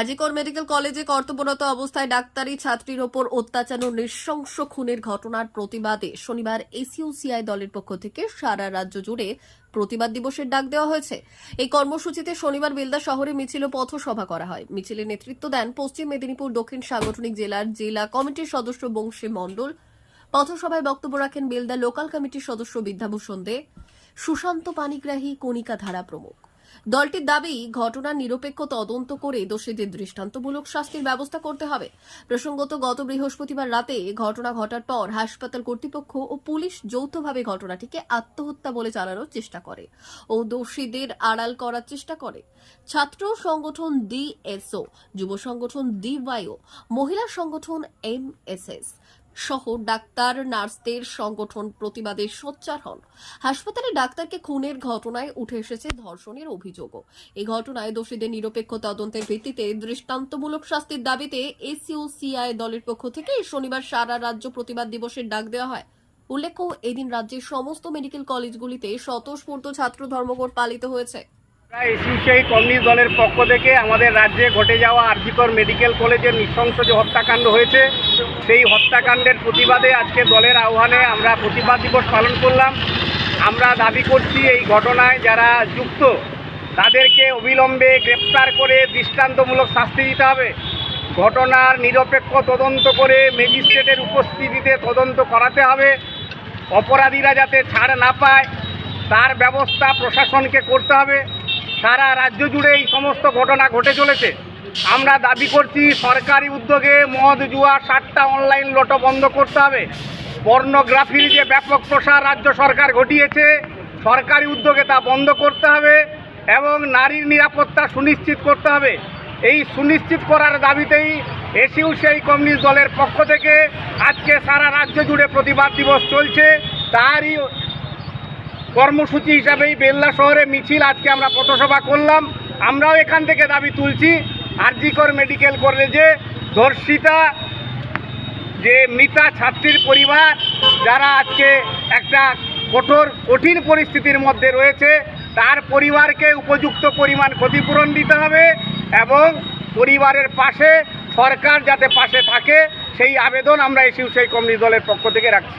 আজিকর medical কলেজে কর্তব্যরত অবস্থায় ডাক্তারি ছাত্রীর ওপর অত্যাচার ও নৃশংস খুনের ঘটনার প্রতিবাদে শনিবার এসইউসিআই দলের পক্ষ থেকে সারা রাজ্য জুড়ে প্রতিবাদ দিবসের ডাক দেওয়া হয়েছে। এই কর্মসূচিতে শনিবার বেলদা শহরে মিছিল পথসভা করা হয়। মিছিলে নেতৃত্ব দেন পশ্চিম মেদিনীপুর দক্ষিণ সাংগঠনিক জেলার জেলা কমিটির সদস্য বংশী মণ্ডল। পথসভায় বক্তব্য রাখেন বেলদা লোকাল কমিটির সদস্য বিদ্যাভূষণ দে। সুশান্ত পানিগ্রাহী, কণিকা ধারা প্রমুখ। দলটির দাবি, ঘটনার নিরপেক্ষ তদন্ত করে দোষীদের দৃষ্টান্তমূলক শাস্তির ব্যবস্থা করতে হবে। প্রসঙ্গত, গত বৃহস্পতিবার রাতে ঘটনা ঘটার পর হাসপাতাল কর্তৃপক্ষ ও পুলিশ যৌথভাবে ঘটনাটিকে আত্মহত্যা বলে চালানোর চেষ্টা করে ও দোষীদের আড়াল করার চেষ্টা করে। ছাত্র সংগঠন ডিএসও, যুব সংগঠন ডিওয়াইও, মহিলা সংগঠন এমএসএস সহ ডাক্তার, নার্সদের সংগঠন প্রতিবাদে সোচ্চার হন। হাসপাতালে ডাক্তারকে খুনের ঘটনায় উঠে এসেছে ধর্ষণের অভিযোগও। এই ঘটনায় দোষীদের নিরপেক্ষ তদন্তের ভিত্তিতে দৃষ্টান্তমূলক শাস্তির দাবিতে এসইউসিআই দলের পক্ষ থেকে শনিবার সারা রাজ্য প্রতিবাদ দিবসের ডাক দেওয়া হয়। উল্লেখ্য, এদিন রাজ্যের সমস্ত মেডিকেল কলেজগুলিতে স্বতঃস্ফূর্ত ছাত্র ধর্মঘট পালিত হয়েছে। এসিউসিআই কমিউনিস্ট দলের পক্ষ থেকে আমাদের রাজ্যে ঘটে যাওয়া আরজিকর মেডিকেল কলেজের নৃশংস যে হত্যাকাণ্ড হয়েছে, সেই হত্যাকাণ্ডের প্রতিবাদে আজকে দলের আহ্বানে আমরা প্রতিবাদ দিবস পালন করলাম। আমরা দাবি করছি এই ঘটনায় যারা যুক্ত, তাদেরকে অবিলম্বে গ্রেপ্তার করে দৃষ্টান্তমূলক শাস্তি দিতে হবে। ঘটনার নিরপেক্ষ তদন্ত করে ম্যাজিস্ট্রেটের উপস্থিতিতে তদন্ত করাতে হবে। অপরাধীরা যাতে ছাড় না পায়, তার ব্যবস্থা প্রশাসনকে করতে হবে। সারা রাজ্য জুড়ে এই সমস্ত ঘটনা ঘটে চলেছে। আমরা দাবি করছি, সরকারি উদ্যোগে মদ, জুয়া, সাতটা অনলাইন লোটো বন্ধ করতে হবে। পর্নোগ্রাফির যে ব্যাপক প্রসার রাজ্য সরকার ঘটিয়েছে, সরকারি উদ্যোগে তা বন্ধ করতে হবে এবং নারীর নিরাপত্তা সুনিশ্চিত করতে হবে। এই সুনিশ্চিত করার দাবিতেই এসিউ সেই কমিউনিস্ট দলের পক্ষ থেকে আজকে সারা রাজ্য জুড়ে প্রতিবাদ দিবস চলছে। তারই কর্মসূচি হিসাবেই বেল্লা শহরে মিছিল আজকে আমরা পথসভা করলাম। আমরাও এখান থেকে দাবি তুলছি, আরজিকর মেডিকেল কলেজে ধর্ষিতা, যে মৃতা ছাত্রীর পরিবার, যারা আজকে একটা কঠোর, কঠিন পরিস্থিতির মধ্যে রয়েছে, তার পরিবারকে উপযুক্ত পরিমাণ ক্ষতিপূরণ দিতে হবে এবং পরিবারের পাশে, সরকার যাতে পাশে থাকে, সেই আবেদন আমরা এসিউ সেই কমিউনিস্ট দলের পক্ষ থেকে রাখছি।